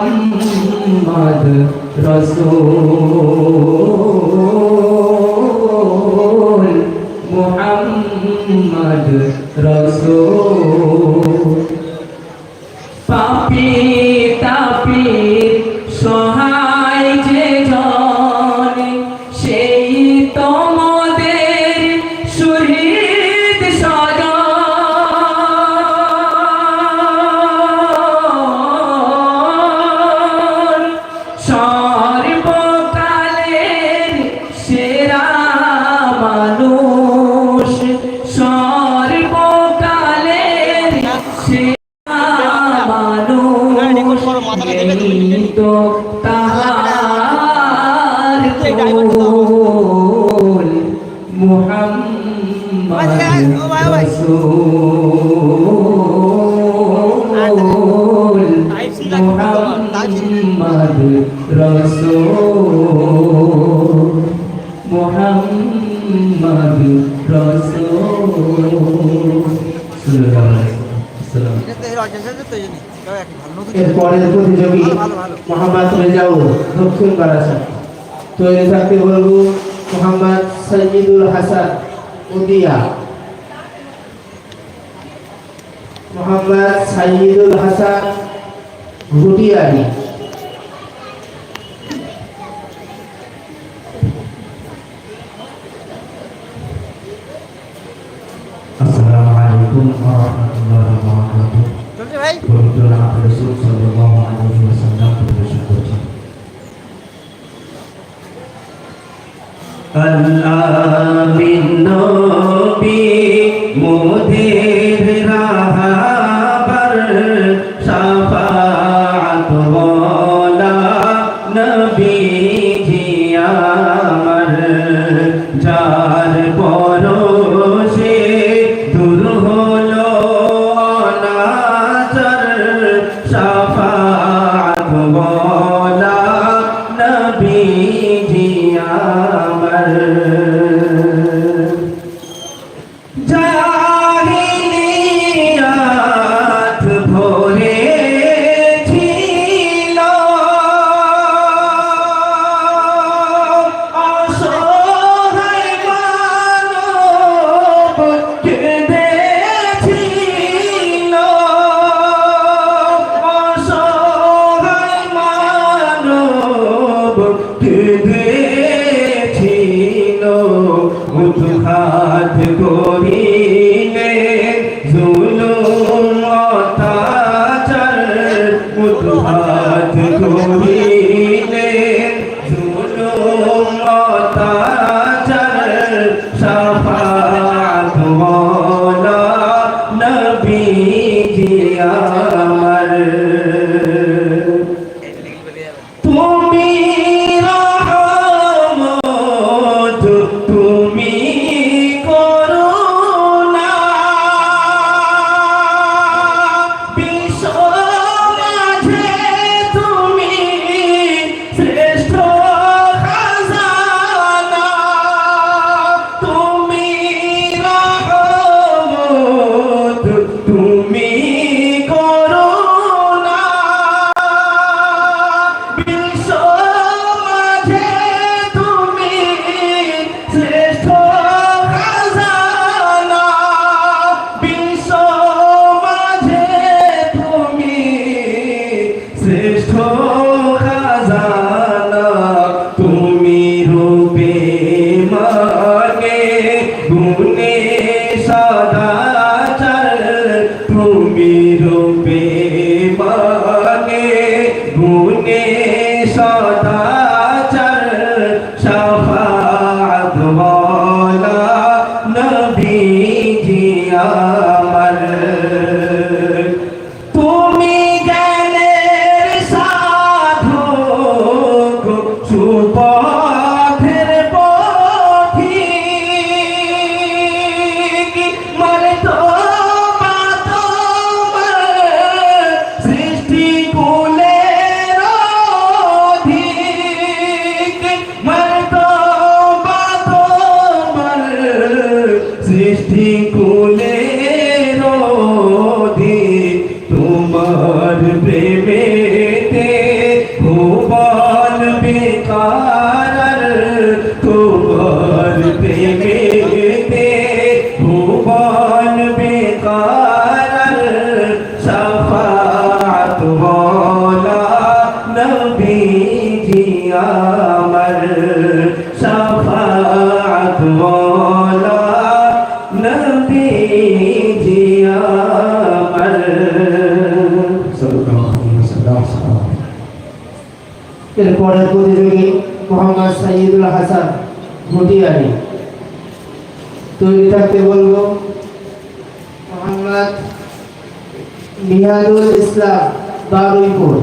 محمد رسول محمد رسول সবাই এরপরের প্রতিযোগী মোহাম্মদ রেজাউ দক্ষিণ বারাসাত তৈরি থাকতে বলব মোহাম্মদ সৈয়দুল হাসান উদিয়া। মোহাম্মদ সাইদুল হাসান ভুটিয়ারি আসসালামু আলাইকুম ওয়া রাহমাতুল্লাহি ওয়া বারাকাতুহু চলছে ভাই পবিত্র রাসূল সাল্লাল্লাহু আলাইহি ওয়াসাল্লাম পরিবেশন করছেন الآب النور এরপরে প্রতিযোগী মোহাম্মদ সাইদুল হাসান মতিয়ারি তৈরি থাকতে বলব মোহাম্মদ ইসলাম বারুইপুর।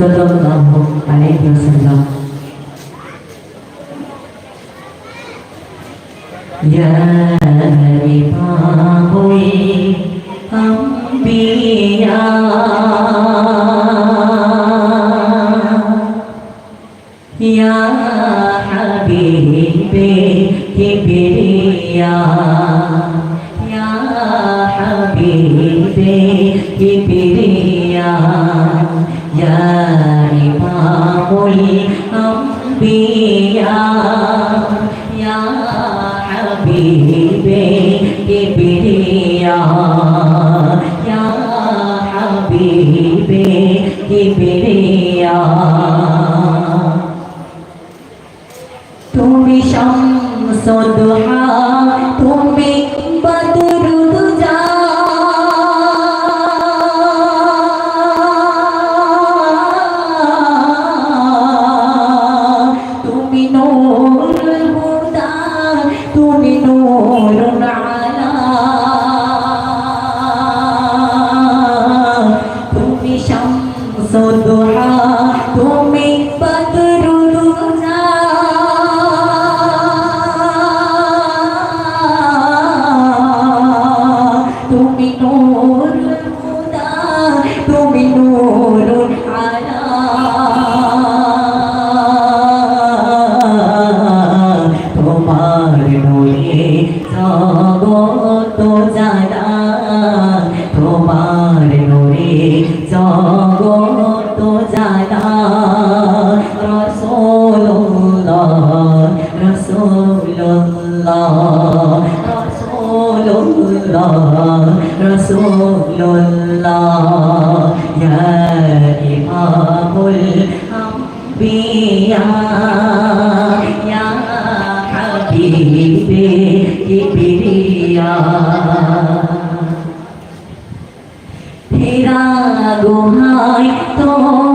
sallallahu alaihi wasallam يا لقاء أنبياء يا حبيبي كبرياء أبوي أبي يا يا حبيبي ابني يا يا حبيبي ابني يا তুমি شمس الضحى Sotho হাবিবে কিবরিয়া হেরা গোহাই তোমার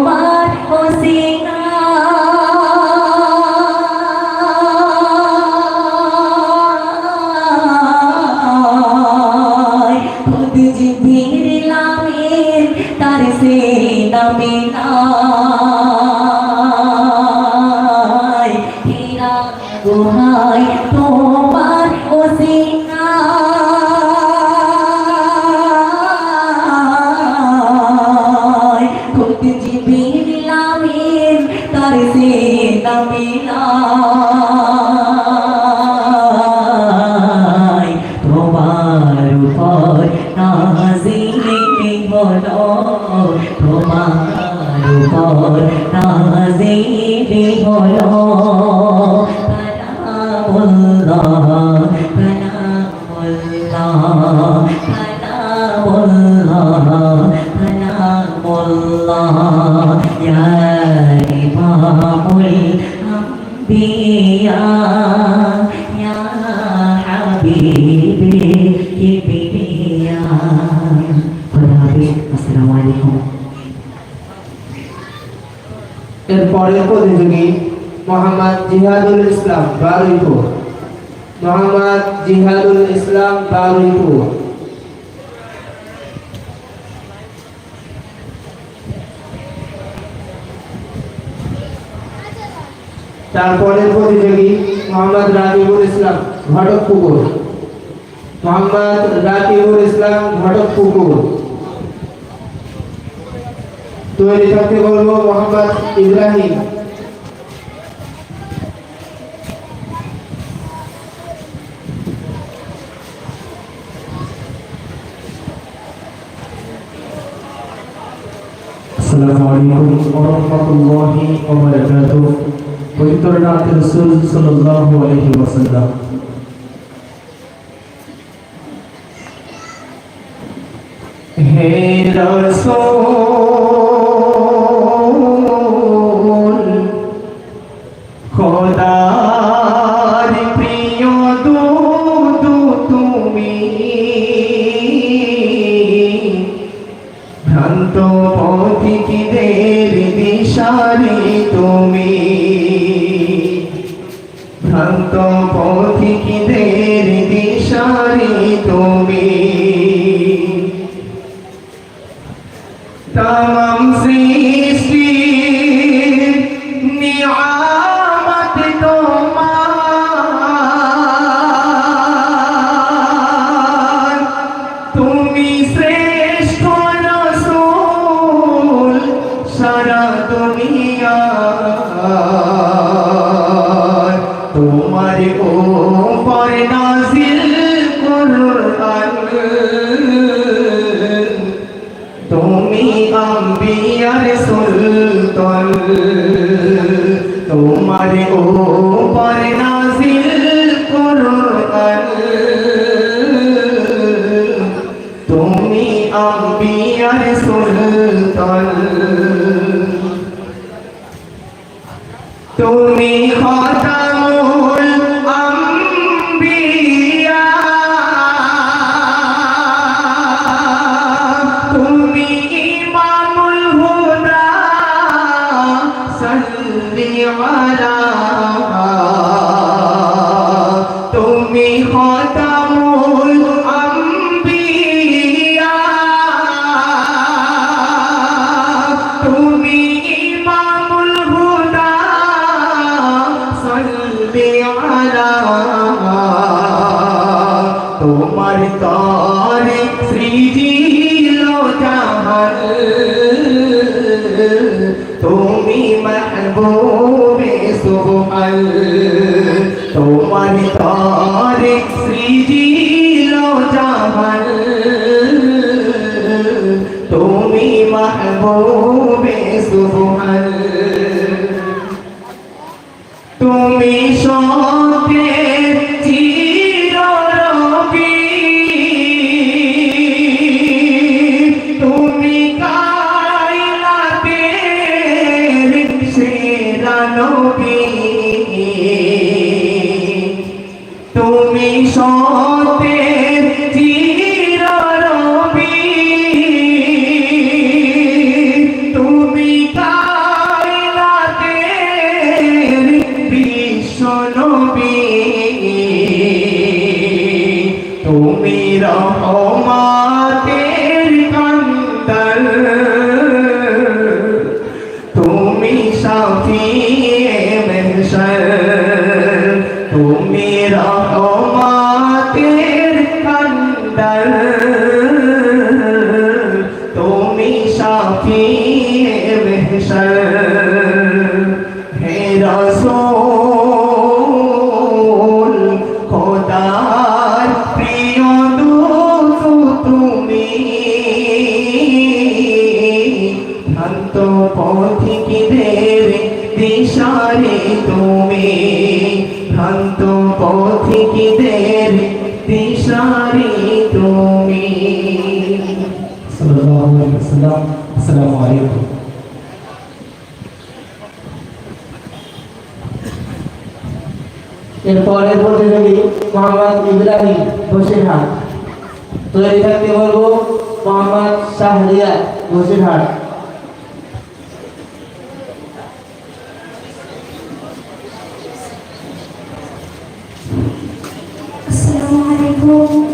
তোমার উপর নাজিলে হলো জিহাদুল ইসলাম, বারুইপুর। মোহাম্মদ জিহাদুল ইসলাম, বারুইপুর। তারপরের প্রতিযোগী মোহাম্মদ রাকিবুল ইসলাম, ঘটকপুকুর। মোহাম্মদ রাকিবুল ইসলাম, ঘটকপুকুর। তৈরি থাকতে বলব মোহাম্মদ ইব্রাহিম। আসসালামু আলাইকুম ওয়া রাহমাতুল্লাহি ওয়া বারাকাতুহু পবিত্র নাথ রাসূল সাল্লাল্লাহু আলাইহি ওয়াসাল্লাম হে রাসূল তুমি ভ্রান্ত পথিকদের দিশারি তুমি তুমি আম্বিয়ার সুলতান। তুমি হত তোমার তরে সৃজিল জামাল। তুমি মাহবুবে সুবহান। তুমি সব বসিরহাট তৈরি থাকতে বলবো মোহাম্মদ শাহরিয়ার বসিরহাট আসসালামু আলাইকুম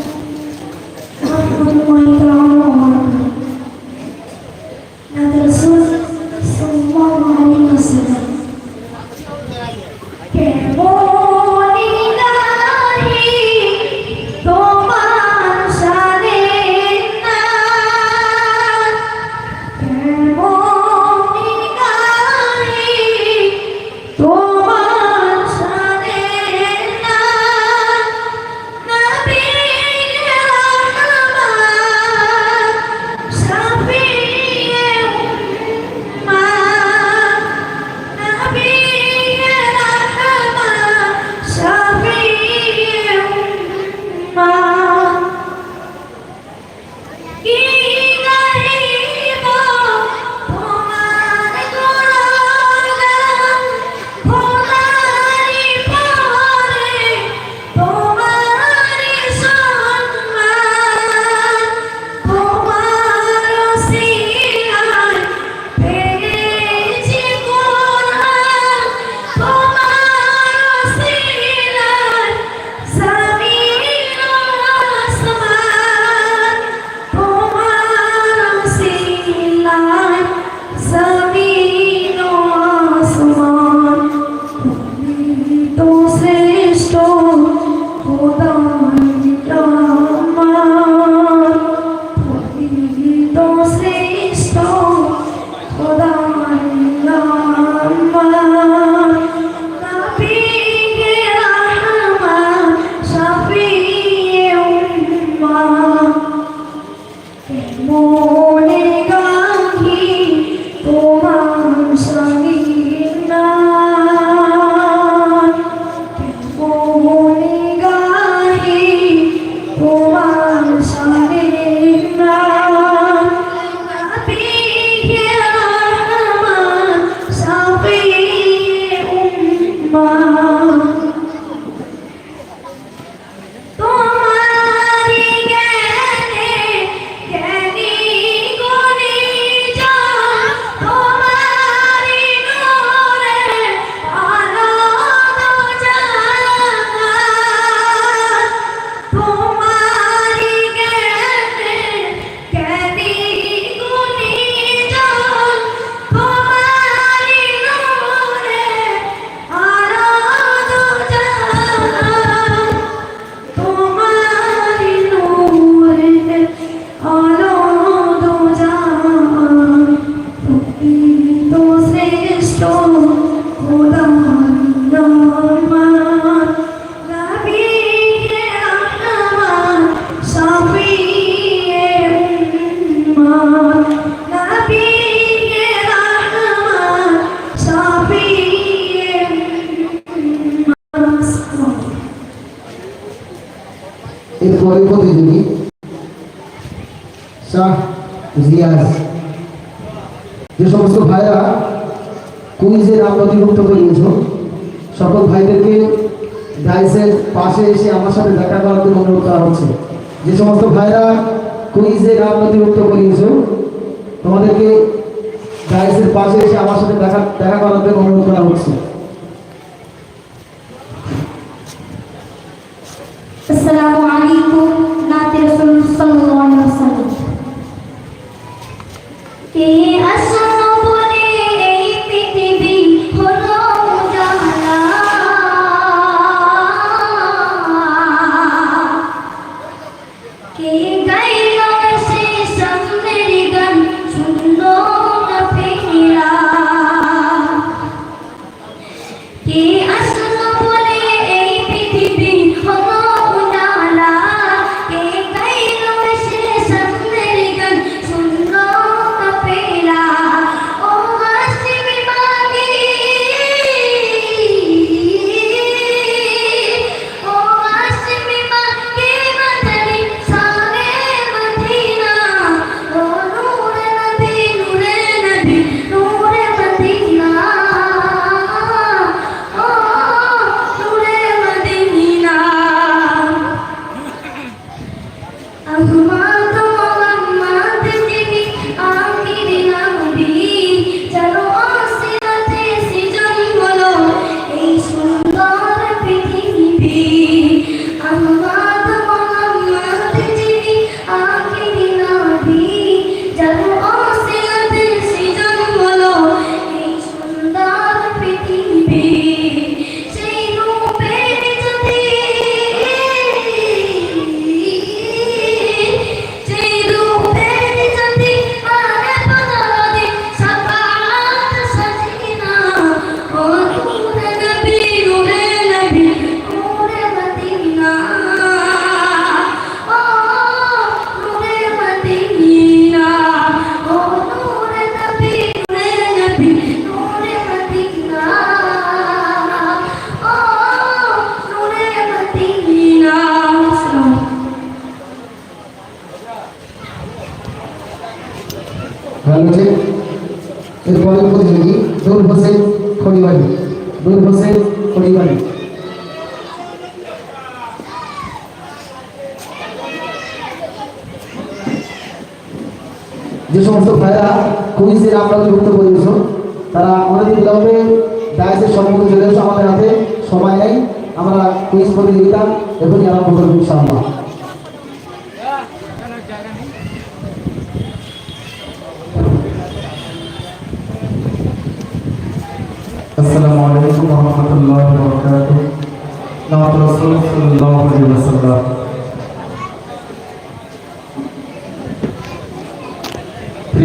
যে সমস্ত ভাইরা কুইজে নাম নথিভুক্ত করে নিয়েছ, সকল ভাইদেরকে ডাইসের পাশে এসে আমার সাথে দেখা করার জন্য অনুরোধ করা হচ্ছে। যে সমস্ত ভাইরা কুইজে নাম নথিভুক্ত করিয়েছ তোমাদেরকে ডাইসের পাশে এসে আমার সাথে দেখা দেখা করার জন্য অনুরোধ করা হচ্ছে। আসসালামু আলাইকুম, নাতে রাসূল পৃথিবী যে সমস্ত ভাইরা কুইজের আমরা যুক্ত করেছ তারা অনেক বিলম্বে ডায়াসের সম্মুখে চলে এসো আমাদের হাতে। সময় নেই, আমরা কুইজ প্রতিযোগিতা এখনই আরম্ভ করব ইনশাআল্লাহ। আসসালামু আলাইকুম রহমতুল্লাহ বরকাত নাম রসুল সাল্লাল্লাহু আলাইহি ওয়াসাল্লাম।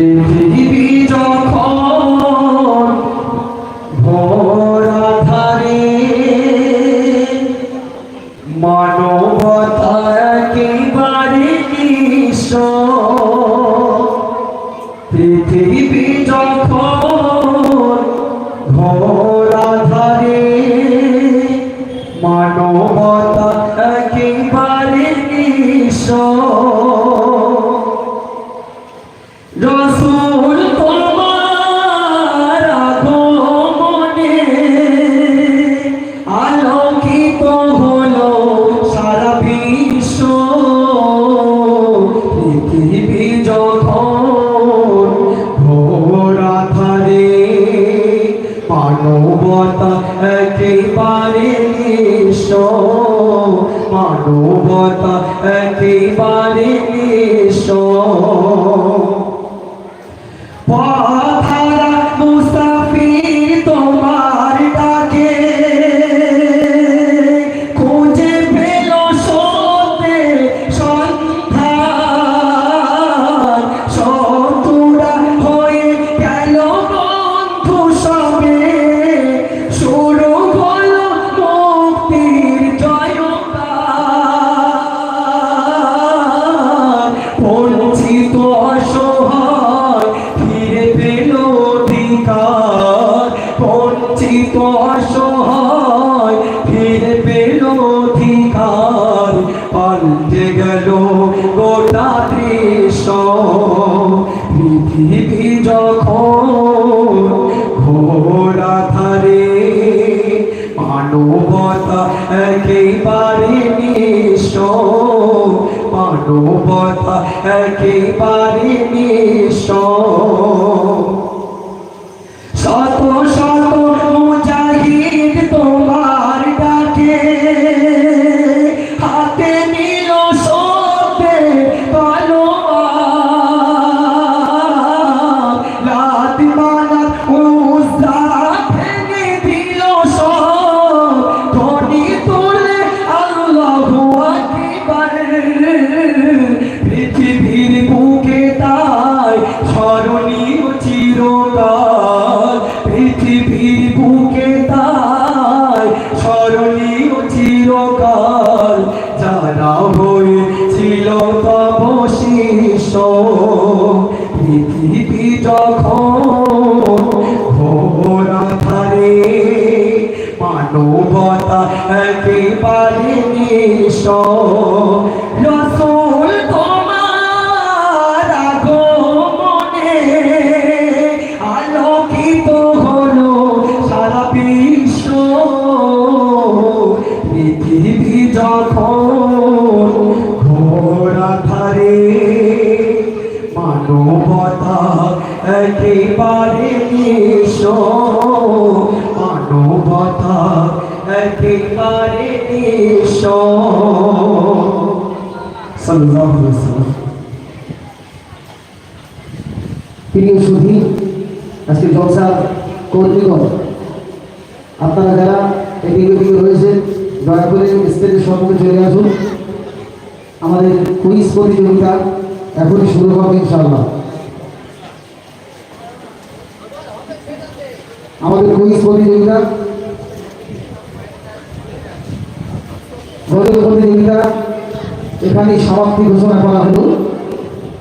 পৃথিবী যখন ভরা ধারে মানবতা একেবারে নিঃস্ব পৃথিবী যখন ঘোরা ধারে মানবতা একেবারে নিঃস্ব। মানবতা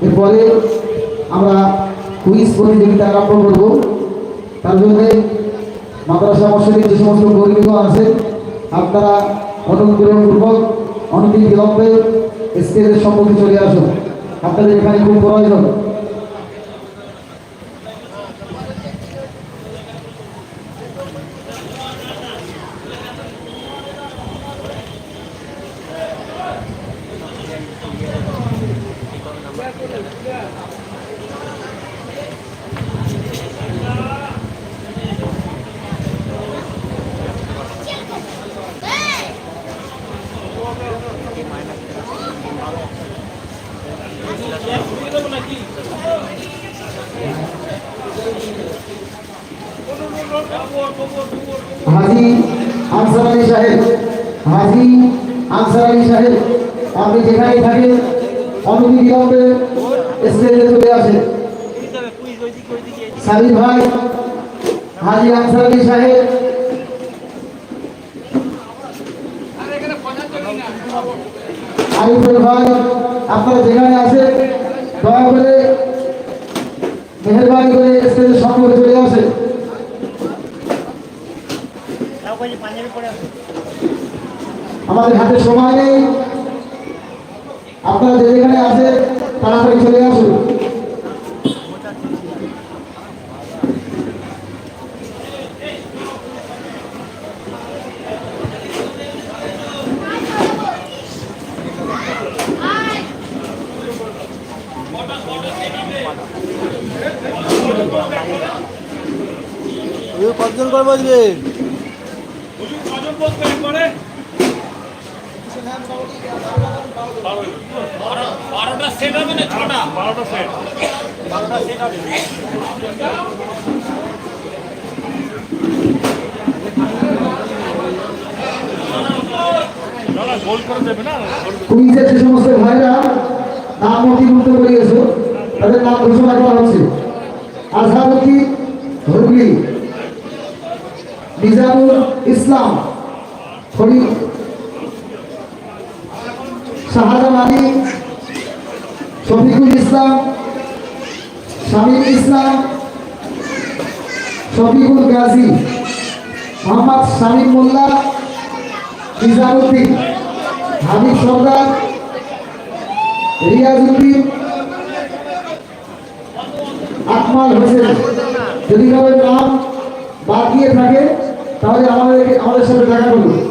এরপরে আমরা কুইজ প্রতিযোগিতা আরম্ভ করব। তার জন্য মাদ্রাসা মশারির যে সমস্ত কর্মীগণ আছেন আপনারা অনুগ্রহপূর্বক অনেকদিন বিলম্বে স্টেজের সম্মুখে চলে আসুন। আপনাদের এখানে খুব প্রয়োজন হাজি আনসার আলী সাহেব হাজি আনসার আলী সাহেব, আপনি যেখানেই থাকেন অনতি বিলম্বে স্টেজে চলে আসেন। সাবির ভাই হাজি আনসার আলী সাহেব। আপনারা যেখানে আছেন, দয়া করে মেহরবানি করে স্টেজের সম্মুখে চলে আসেন। আমাদের হাতে সময় নেই। আপনারা যে যেখানে আছেন তাড়াতাড়ি চলে আসুন। কতজন করে বসবে? বারোটা সেট হবে না ছটা? বারোটা সেট। গোল করে দেবে না? যে সমস্ত ভাইরা নাম নথিভুক্ত করিয়েছে তাদের নাম ঘোষণা করা হচ্ছে। আজহারুদ্দিন হুগলি নিজামুল ইসলাম ফরি শাহজাহান আলী, শফিকুল ইসলাম, শামীম ইসলাম, শফিকুল গাজী, মোহাম্মদ শামীম মোল্লা নিজামুদ্দিন হাবিব সর্দার রিয়াজউদ্দিন আকমাল হোসেন। যদি কারোর নাম বাদ দিয়ে থাকে, তাহলে আমাদের আমাদের সাথে দেখা করুন।